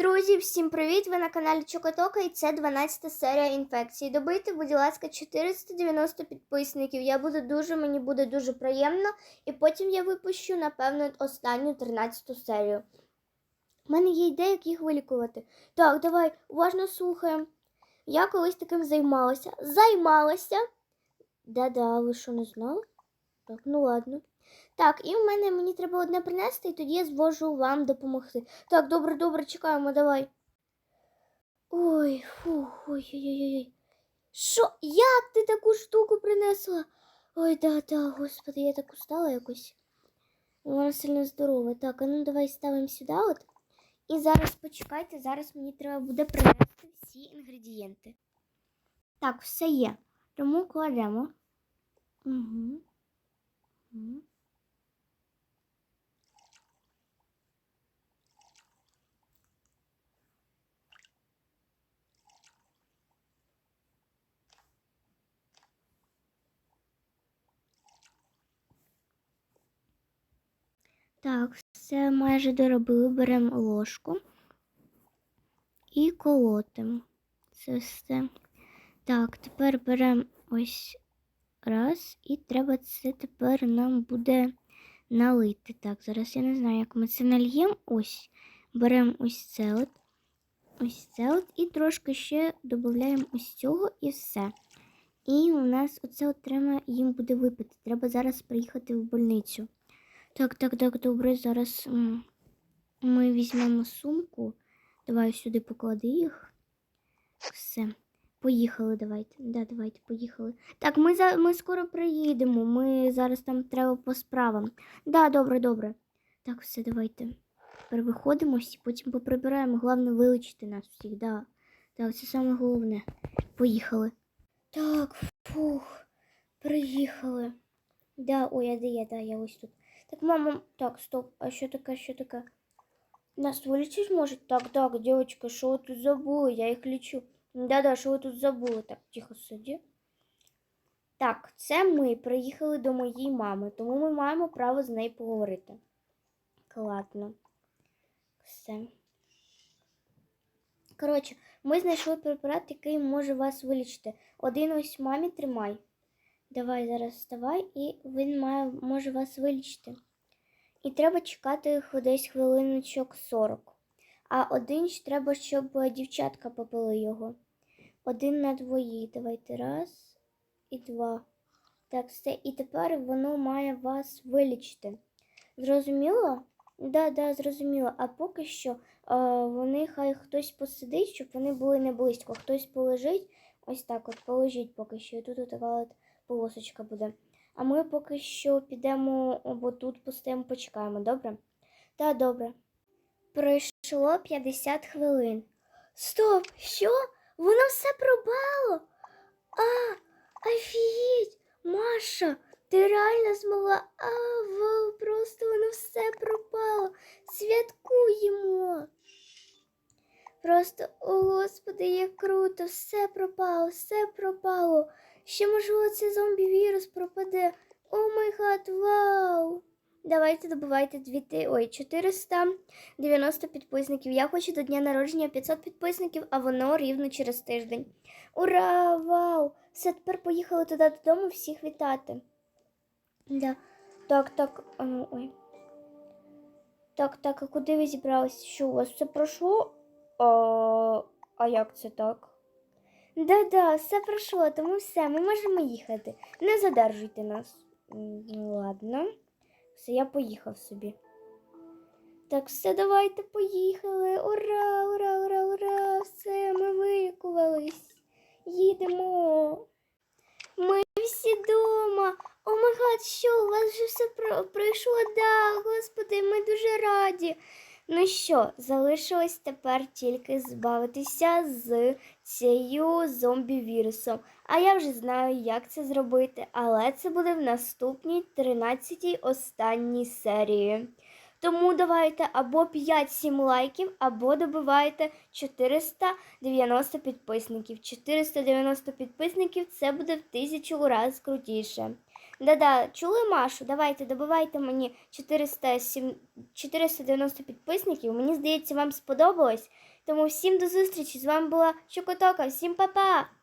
Друзі, всім привіт! Ви на каналі Чокотока і це 12 серія інфекції. Добийте, будь ласка, 490 підписників. Я буду дуже, мені буде дуже приємно. І потім я випущу, напевно, останню 13 серію. У мене є ідея, як їх вилікувати. Так, давай, уважно слухаємо. Я колись таким займалася. Займалася. Да-да, ви що не знали? Так, ну ладно. Так, і в мене мені треба одне принести, і тоді я зможу вам допомогти. Так, добре, добре, чекаємо, давай. Ой, фух, ой-ой-ой. Що? Як ти таку штуку принесла? Ой, да, да, господи, я так устала якось. Вона сильно здорова. Так, а ну давай ставимо сюди от. І зараз почекайте, зараз мені треба буде принести всі інгредієнти. Так, все є. Тому кладемо. Угу. Угу. Так, все майже доробили. Беремо ложку і колотимо. Це все. Так, тепер беремо ось раз, і треба це тепер нам буде налити. Так, зараз я не знаю, як ми це нальємо. Ось. Беремо ось це от. Ось це от. І трошки ще додаємо ось цього і все. І у нас оце от треба їм буде випити. Треба зараз приїхати в больницю. Так, так, так, добре. Зараз ми візьмемо сумку. Давай сюди поклади їх. Все. Поїхали, давайте. Да, давайте, поїхали. Так, ми за ми скоро приїдемо. Ми зараз там треба по справам. Да, добре, добре. Так, все, давайте. Тепер виходимо всі, потім поприбираємо. Головне вилучити нас всіх, да. Так, це саме головне. Поїхали. Так, фух, приїхали. Да, ой, а де я, да, я ось тут. Так, мама, так, стоп, а що таке, що таке? Нас вилічить може? Так, так, дівчинка, що ви тут забули? Я їх лічу. Да-да, що ви тут забули? Так, тихо сиді. Так, це ми приїхали до моєї мами, тому ми маємо право з нею поговорити. Ладно. Все. Коротше, ми знайшли препарат, який може вас вилічити. Один ось мамі тримай. Давай зараз вставай, і він має, може вас вилічити. І треба чекати десь хвилиночок 40. А один ж треба, щоб дівчатка попили його. Один на двоїх. Давайте раз і два. Так, все. І тепер воно має вас вилічити. Зрозуміло? Да, да, зрозуміло. А поки що е, вони хай хтось посидить, щоб вони були не близько. Хтось полежить. Ось так от положіть поки що. І тут така от полосочка буде. А ми поки що підемо, бо тут постоїмо, почекаємо, добре? Так, добре. Пройшло 50 хвилин. Стоп! Що? Воно все пропало? А, офігеть! Маша, ти реально змогла. А, вау, просто воно все пропало. Святкуємо. Просто, о господи, як круто, все пропало, все пропало. Ще, можливо, цей зомбі-вірус пропаде. О май гад, вау! Давайте добивайте 2, ой, 490 підписників. Я хочу до дня народження 500 підписників, а воно рівно через тиждень. Ура! Вау! Все, тепер поїхали туди додому всіх вітати. Да. Так, так, ну, ой. Так, так, а куди ви зібралися? Що у вас все пройшло? А, а як це так? Да-да, все пройшло, тому все, ми можемо їхати. Не задержуйте нас. Ну, ладно. Все, я поїхав собі. Так, все, давайте поїхали. Ура, ура, ура, ура! Все, ми вилікувались. Їдемо. Ми всі дома. О май гад, що, у вас вже все пройшло? Да, господи, ми дуже раді. Ну що, залишилось тепер тільки збавитися з цією зомбі-вірусом. А я вже знаю, як це зробити, але це буде в наступній 13-й останній серії. Тому давайте або 5-7 лайків, або добивайте 490 підписників. 490 підписників це буде в тисячу разів крутіше. Да-да, чули Машу? Давайте, добивайте мені 407 490 підписників. Мені здається, вам сподобалось. Тому всім до зустрічі. З вами була Чукотока, Всім па-па!